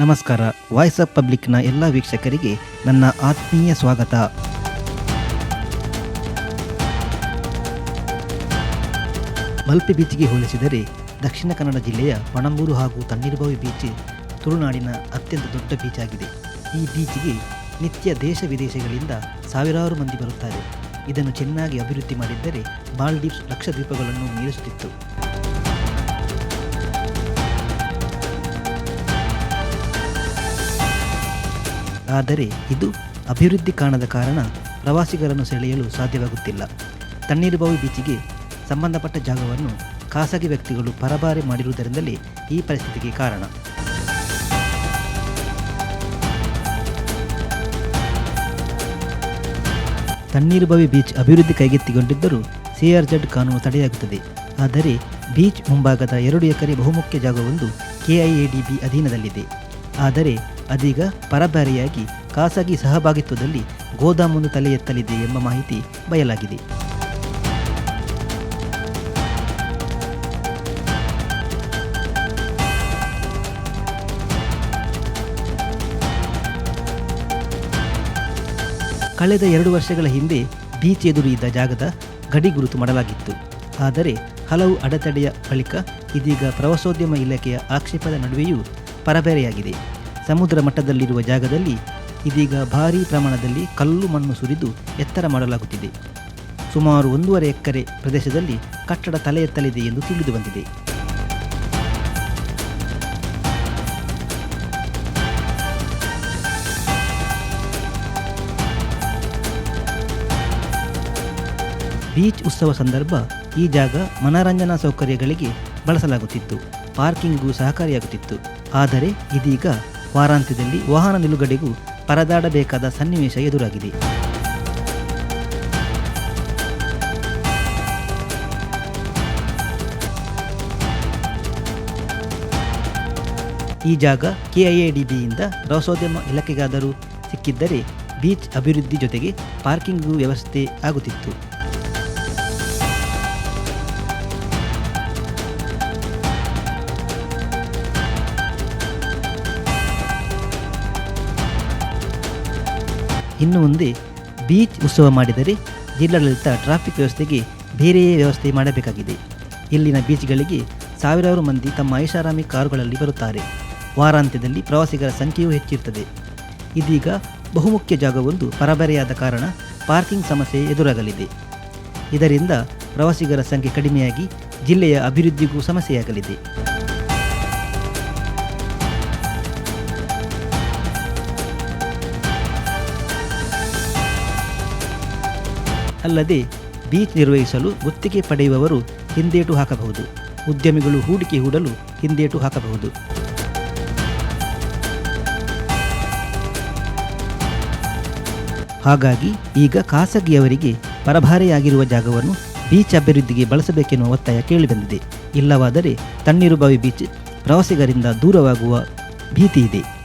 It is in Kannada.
ನಮಸ್ಕಾರ. ವಾಯ್ಸ್ ಆಫ್ ಪಬ್ಲಿಕ್ನ ಎಲ್ಲ ವೀಕ್ಷಕರಿಗೆ ನನ್ನ ಆತ್ಮೀಯ ಸ್ವಾಗತ. ಮಲ್ಪೆ ಬೀಚ್ಗೆ ಹೋಲಿಸಿದರೆ ದಕ್ಷಿಣ ಕನ್ನಡ ಜಿಲ್ಲೆಯ ಪಣಂಬೂರು ಹಾಗೂ ತಣ್ಣೀರ್ಬಾವಿ ಬೀಚ್ ತುಳುನಾಡಿನ ಅತ್ಯಂತ ದೊಡ್ಡ ಬೀಚ್ ಆಗಿದೆ. ಈ ಬೀಚ್ಗೆ ನಿತ್ಯ ದೇಶ ವಿದೇಶಗಳಿಂದ ಸಾವಿರಾರು ಮಂದಿ ಬರುತ್ತಾರೆ. ಇದನ್ನು ಚೆನ್ನಾಗಿ ಅಭಿವೃದ್ಧಿ ಮಾಡಿದ್ದರೆ ಮಾಲ್ಡೀವ್ಸ್ ಲಕ್ಷದ್ವೀಪಗಳನ್ನು ಮೀರಿಸುತ್ತಿತ್ತು ಆದರೆ ಇದು ಅಭಿವೃದ್ಧಿ ಕಾಣದ ಕಾರಣ ಪ್ರವಾಸಿಗರನ್ನು ಸೆಳೆಯಲು ಸಾಧ್ಯವಾಗುತ್ತಿಲ್ಲ. ತಣ್ಣೀರುಬಾವಿ ಬೀಚಿಗೆ ಸಂಬಂಧಪಟ್ಟ ಜಾಗವನ್ನು ಖಾಸಗಿ ವ್ಯಕ್ತಿಗಳು ಪರಭಾರೆ ಮಾಡಿರುವುದರಿಂದಲೇ ಈ ಪರಿಸ್ಥಿತಿಗೆ ಕಾರಣ. ತಣ್ಣೀರುಬಾವಿ ಬೀಚ್ ಅಭಿವೃದ್ಧಿ ಕೈಗೆತ್ತಿಕೊಂಡಿದ್ದರೂ ಸಿಆರ್ಜೆಡ್ ಕಾನೂನು ತಡೆಯಾಗುತ್ತದೆ. ಆದರೆ ಬೀಚ್ ಮುಂಭಾಗದ ಎರಡು ಎಕರೆ ಬಹುಮುಖ್ಯ ಜಾಗವೊಂದು ಕೆಐಎಡಿಬಿ ಅಧೀನದಲ್ಲಿದೆ. ಆದರೆ ಅದೀಗ ಪರಭಾರಿಯಾಗಿ ಖಾಸಗಿ ಸಹಭಾಗಿತ್ವದಲ್ಲಿ ಗೋದಾಮನ್ನು ತಲೆ ಎತ್ತಲಿದೆ ಎಂಬ ಮಾಹಿತಿ ಬಯಲಾಗಿದೆ. ಕಳೆದ ಎರಡು ವರ್ಷಗಳ ಹಿಂದೆ ಬೀಚ್ ಎದುರು ಇದ್ದ ಜಾಗದ ಗಡಿ ಗುರುತು ಮಾಡಲಾಗಿತ್ತು. ಆದರೆ ಹಲವು ಅಡೆತಡೆಯ ಬಳಿಕ ಇದೀಗ ಪ್ರವಾಸೋದ್ಯಮ ಇಲಾಖೆಯ ಆಕ್ಷೇಪದ ನಡುವೆಯೂ ಪರಬೇರೆಯಾಗಿದೆ ಸಮುದ್ರ ಮಟ್ಟದಲ್ಲಿರುವ ಜಾಗದಲ್ಲಿ ಇದೀಗ ಭಾರೀ ಪ್ರಮಾಣದಲ್ಲಿ ಕಲ್ಲು ಮಣ್ಣು ಸುರಿದು ಎತ್ತರ ಮಾಡಲಾಗುತ್ತಿದೆ. ಸುಮಾರು ಒಂದೂವರೆ ಎಕರೆ ಪ್ರದೇಶದಲ್ಲಿ ಕಟ್ಟಡ ತಲೆ ಎತ್ತಲಿದೆ ಎಂದು ತಿಳಿದು ಬಂದಿದೆ. ಬೀಚ್ ಉತ್ಸವ ಸಂದರ್ಭ ಈ ಜಾಗ ಮನರಂಜನಾ ಸೌಕರ್ಯಗಳಿಗೆ ಬಳಸಲಾಗುತ್ತಿತ್ತು. ಪಾರ್ಕಿಂಗ್ಗೂ ಸಹಕಾರಿಯಾಗುತ್ತಿತ್ತು. ಆದರೆ ಇದೀಗ ವಾರಾಂತ್ಯದಲ್ಲಿ ವಾಹನ ನಿಲುಗಡೆಗೂ ಪರದಾಡಬೇಕಾದ ಸನ್ನಿವೇಶ ಎದುರಾಗಿದೆ. ಈ ಜಾಗ ಕೆಐಎಡಿಬಿಯಿಂದ ಪ್ರವಾಸೋದ್ಯಮ ಇಲಾಖೆಗಾದರೂ ಸಿಕ್ಕಿದ್ದರೆ ಬೀಚ್ ಅಭಿವೃದ್ಧಿ ಜೊತೆಗೆ ಪಾರ್ಕಿಂಗ್ಗೂ ವ್ಯವಸ್ಥೆ ಆಗುತ್ತಿತ್ತು. ಇನ್ನು ಮುಂದೆ ಬೀಚ್ ಉತ್ಸವ ಮಾಡಿದರೆ ಜಿಲ್ಲಾಡಳಿತ ಟ್ರಾಫಿಕ್ ವ್ಯವಸ್ಥೆಗೆ ಬೇರೆಯೇ ವ್ಯವಸ್ಥೆ ಮಾಡಬೇಕಾಗಿದೆ. ಇಲ್ಲಿನ ಬೀಚ್ಗಳಿಗೆ ಸಾವಿರಾರು ಮಂದಿ ತಮ್ಮ ಐಷಾರಾಮಿ ಕಾರುಗಳಲ್ಲಿ ಬರುತ್ತಾರೆ. ವಾರಾಂತ್ಯದಲ್ಲಿ ಪ್ರವಾಸಿಗರ ಸಂಖ್ಯೆಯೂ ಹೆಚ್ಚಿರುತ್ತದೆ. ಇದೀಗ ಬಹುಮುಖ್ಯ ಜಾಗವೊಂದು ಪರಬರೆಯಾದ ಕಾರಣ ಪಾರ್ಕಿಂಗ್ ಸಮಸ್ಯೆ ಎದುರಾಗಲಿದೆ. ಇದರಿಂದ ಪ್ರವಾಸಿಗರ ಸಂಖ್ಯೆ ಕಡಿಮೆಯಾಗಿ ಜಿಲ್ಲೆಯ ಅಭಿವೃದ್ಧಿಗೂ ಸಮಸ್ಯೆಯಾಗಲಿದೆ. ಅಲ್ಲದೆ ಬೀಚ್ ನಿರ್ವಹಿಸಲು ಗುತ್ತಿಗೆ ಪಡೆಯುವವರು ಹಿಂದೇಟು ಹಾಕಬಹುದು. ಉದ್ಯಮಿಗಳು ಹೂಡಿಕೆ ಹೂಡಲು ಹಿಂದೇಟು ಹಾಕಬಹುದು. ಹಾಗಾಗಿ ಈಗ ಖಾಸಗಿಯವರಿಗೆ ಪರಭಾರೆಯಾಗಿರುವ ಜಾಗವನ್ನು ಬೀಚ್ ಅಭಿವೃದ್ಧಿಗೆ ಬಳಸಬೇಕೆನ್ನುವ ಒತ್ತಾಯ ಕೇಳಿಬಂದಿದೆ. ಇಲ್ಲವಾದರೆ ತಣ್ಣೀರುಬಾವಿ ಬೀಚ್ ಪ್ರವಾಸಿಗರಿಂದ ದೂರವಾಗುವ ಭೀತಿ ಇದೆ.